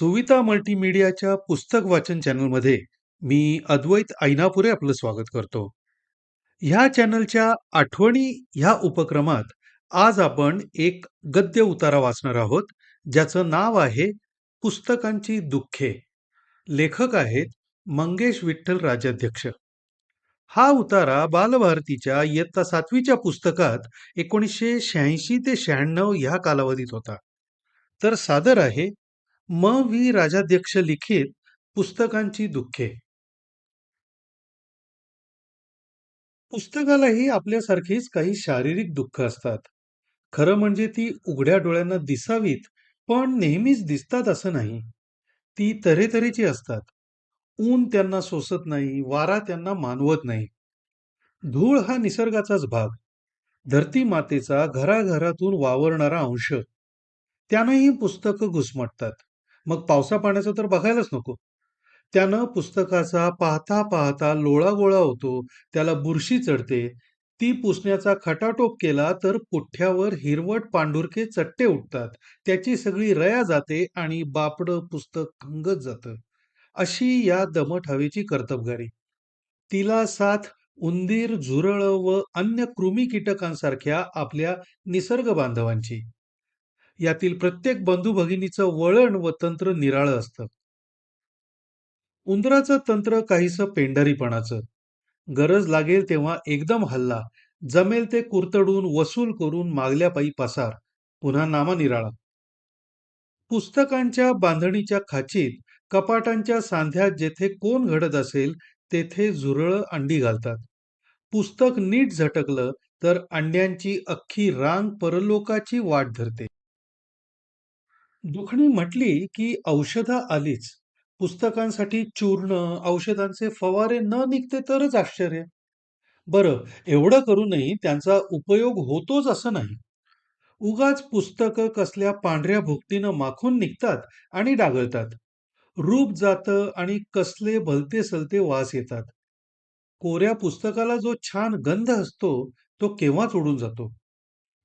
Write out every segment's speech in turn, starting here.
सुविता मल्टीमीडियाच्या पुस्तक वाचन चॅनलमध्ये मी अद्वैत ऐनापुरे आपलं स्वागत करतो. ह्या चॅनलच्या आठवणी ह्या उपक्रमात आज आपण एक गद्य उतारा वाचणार आहोत, ज्याचं नाव आहे पुस्तकांची दुःखे. लेखक आहेत मंगेश विठ्ठल राजाध्यक्ष. हा उतारा बालभारतीच्या इयत्ता सातवीच्या पुस्तकात एकोणीसशे शहाऐंशी ते शहाण्णव ह्या कालावधीत होता. तर सादर आहे म व्ही राजाध्यक्ष लिखित पुस्तकांची दुःखे. पुस्तकालाही आपल्यासारखीच काही शारीरिक दुःख असतात. खरं म्हणजे ती उघड्या डोळ्यांना दिसावीत, पण नेहमीच दिसतात असं नाही. ती तऱ्हेतऱ्हेची असतात. ऊन त्यांना सोसत नाही, वारा त्यांना मानवत नाही. धूळ हा निसर्गाचाच भाग. धरती मातेचा घराघरातून वावरणारा अंश. त्यांनाही पुस्तकं घुसमटतात. मग पावसा पाण्याचं तर बघायलाच नको. त्यानं पुस्तकाचा पाहता पाहता लोळागोळा होतो, त्याला बुरशी चढते. ती पुसण्याचा खटाटोप केला तर पुठ्ठ्यावर हिरवट पांढुरके चट्टे उठतात. त्याची सगळी रया जाते आणि बापडं पुस्तक खंगत जातं. अशी या दमट हवेची कर्तबगारी. तिला साथ उंदीर, झुरळ व अन्य कृमी कीटकांसारख्या आपल्या निसर्ग बांधवांची. यातील प्रत्येक बंधू भगिनीचं वळण व तंत्र निराळं असतं. उंदराचं तंत्र काहीसं पेंढारीपणाचं. गरज लागेल तेव्हा एकदम हल्ला, जमेल ते कुरतडून वसूल करून मागल्या पायी पसार, पुन्हा नामा निराळा पुस्तकांच्या बांधणीच्या खाचीत, कपाटांच्या सांध्यात जेथे कोण घडत असेल, तेथे झुरळं अंडी घालतात. पुस्तक नीट झटकलं तर अंड्यांची अख्खी रांग परलोकाची वाट धरते. दुखणी म्हटली की औषधं आलीच. पुस्तकांसाठी चूर्ण, औषधांचे फवारे न निघते तरच आश्चर्य. बरं, एवढं करूनही त्यांचा उपयोग होतोच असं नाही. उगाच पुस्तकं कसल्या पांढऱ्या भुकटीनं माखून निघतात आणि डागळतात. रूप जातं आणि कसले भलते सलते वास येतात. कोऱ्या पुस्तकाला जो छान गंध असतो, तो केव्हाच उडून जातो.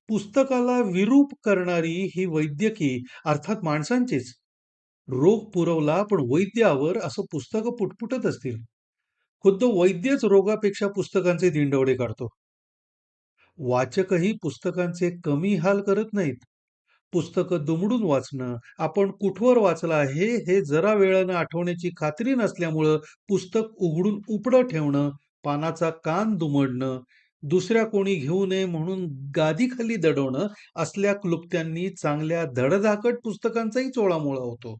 पुस्तकाला विरूप करणारी ही वैद्यकी अर्थात माणसांचीच. रोग पुरवला पण वैद्यावर असं पुस्तकं पुटपुटत असतील. खुद्द वैद्यच रोगापेक्षा पुस्तकांचे दिंडवडे काढतो. वाचकही पुस्तकांचे कमी हाल करत नाहीत. पुस्तकं दुमडून वाचणं, आपण कुठवर वाचलं आहे हे जरा वेळानं आठवण्याची खात्री नसल्यामुळं पुस्तक उघडून उपडं ठेवणं, पानाचा कान दुमडणं, दुसऱ्या कोणी घेऊ नये म्हणून गादीखाली दडवणं असल्या क्लुप्त्यांनी चांगल्या धडधाकट पुस्तकांचाही चोळामोळा होतो.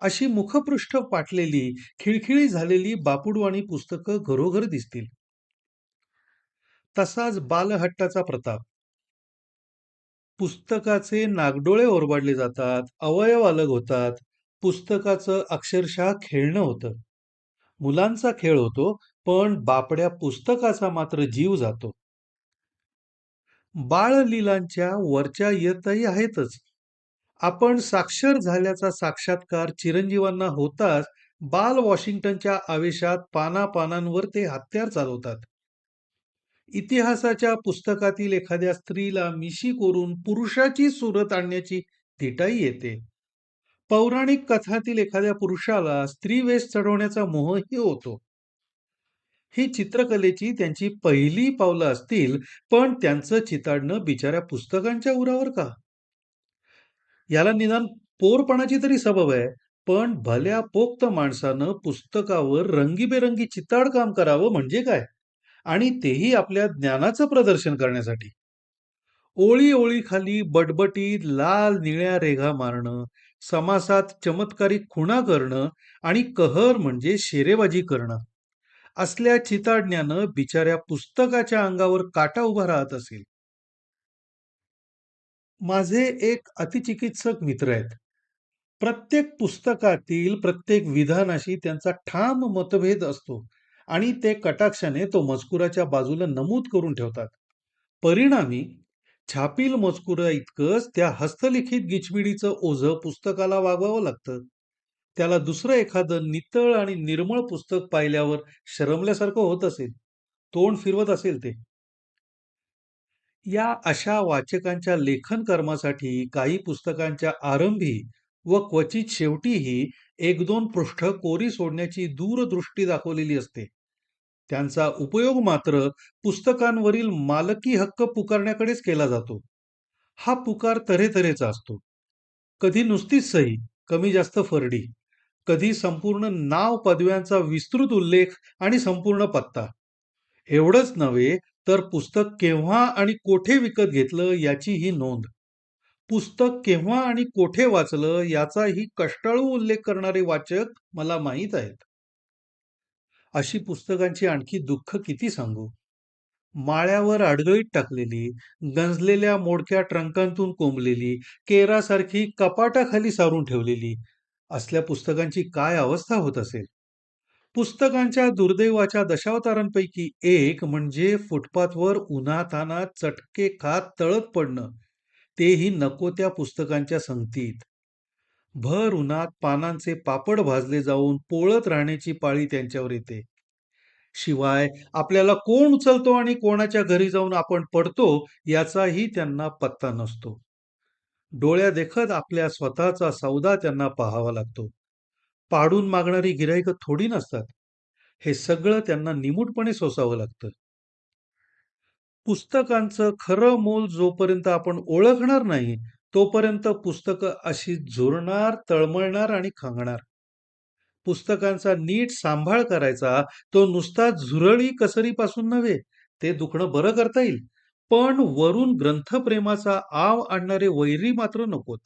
अशी मुखपृष्ठ पाटलेली, खिळखिळी झालेली बापुडवाणी पुस्तकं घरोघर दिसतील. तसाच बालहट्टाचा प्रताप. पुस्तकाचे नागडोळे ओरबाडले जातात, अवयव अलग होतात. पुस्तकाचं अक्षरशः खेळणं होतं. मुलांचा खेळ होतो, पण बापड्या पुस्तकाचा मात्र जीव जातो. बाळलीलांच्या वरच्या इयत्ताही आहेतच. आपण साक्षर झाल्याचा साक्षात्कार चिरंजीवांना होताच बाल वॉशिंग्टनच्या आवेशात पानापानांवर ते हत्यार चालवतात. इतिहासाच्या पुस्तकातील एखाद्या स्त्रीला मिशी करून पुरुषाची सुरत आणण्याची थिटाई येते. पौराणिक कथातील एखाद्या पुरुषाला स्त्री वेश चढवण्याचा मोहही होतो. ही चित्रकलेची त्यांची पहिली पावलं असतील, पण त्यांचं चिताडणं बिचाऱ्या पुस्तकांच्या उरावर का? याला निदान पोरपणाची तरी सबब आहे, पण भल्या पोक्त माणसानं पुस्तकावर रंगीबेरंगी चिताड काम करावं म्हणजे काय? आणि तेही आपल्या ज्ञानाचं प्रदर्शन करण्यासाठी. ओळी ओळीखाली बटबटीत लाल निळ्या रेघा मारणं, समासात चमत्कारिक खुणा करणं आणि कहर म्हणजे शेरेबाजी करणं, असल्या चिताडण्यानं बिचाऱ्या पुस्तकाच्या अंगावर काटा उभा राहत असेल. माझे एक अतिचिकित्सक मित्र आहेत. प्रत्येक पुस्तकातील प्रत्येक विधानाशी त्यांचा ठाम मतभेद असतो आणि ते कटाक्षाने तो मजकुराच्या बाजूला नमूद करून ठेवतात. परिणामी छापील मजकुराइतकंच त्या हस्तलिखित गिचमिडीचं ओझं पुस्तकाला वागवावं लागतं. त्याला दुसरं एखादं नितळ आणि निर्मळ पुस्तक पाहिल्यावर शरमल्यासारखं होत असेल. तोंड फिरवत असेल ते. या अशा वाचकांच्या लेखन कर्मासाठी काही पुस्तकांच्या आरंभी व क्वचित शेवटीही एक दोन पृष्ठ कोरी सोडण्याची दूरदृष्टी दाखवलेली असते त्यांचा उपयोग मात्र पुस्तकांवरील मालकी हक्क पुकारण्याकडेच केला जातो हा पुकार तऱ्हेतऱ्हेचा असतो कधी नुसतीच सही कमी जास्त फरडी कधी संपूर्ण नाव पदव्यांचा विस्तृत उल्लेख आणि संपूर्ण पत्ता. एवढंच नव्हे तर पुस्तक केव्हा आणि कोठे विकत घेतलं याची ही नोंद. पुस्तक केव्हा आणि कोठे वाचलं याचाही कष्टाळू उल्लेख करणारे वाचक मला माहीत आहेत. अशी पुस्तकांची आणखी दुःख किती सांगू? माळ्यावर आडगळीत टाकलेली गंजलेल्या मोडक्या ट्रंकांतून कोंबलेली केरासारखी कपाटाखाली सारून ठेवलेली असल्या पुस्तकांची काय अवस्था होत असेल? पुस्तकांच्या दुर्दैवाच्या दशावतारांपैकी एक म्हणजे फुटपाथवर उन्हाताना चटके खात तळत पडणं. तेही नको त्या पुस्तकांच्या संगतीत. भर उन्हात पानांचे पापड भाजले जाऊन पोळत राहण्याची पाळी त्यांच्यावर येते. शिवाय आपल्याला कोण उचलतो आणि कोणाच्या घरी जाऊन आपण पडतो याचाही त्यांना पत्ता नसतो. डोळ्या देखत आपल्या स्वतःचा सौदा त्यांना पाहावा लागतो. पाडून मागणारी गिराईकं थोडी नसतात. हे सगळं त्यांना निमूटपणे सोसावं लागतं. पुस्तकांचं खरं मोल जोपर्यंत आपण ओळखणार नाही तोपर्यंत पुस्तकं अशी झुरणार तळमळणार आणि खांगणार. पुस्तकांचा नीट सांभाळ करायचा तो नुसता झुरळी कसरीपासून नव्हे ते दुखणं बरं करता येईल. पण वरून ग्रंथप्रेमाचा आव आणणारे वैरी मात्र नकोत.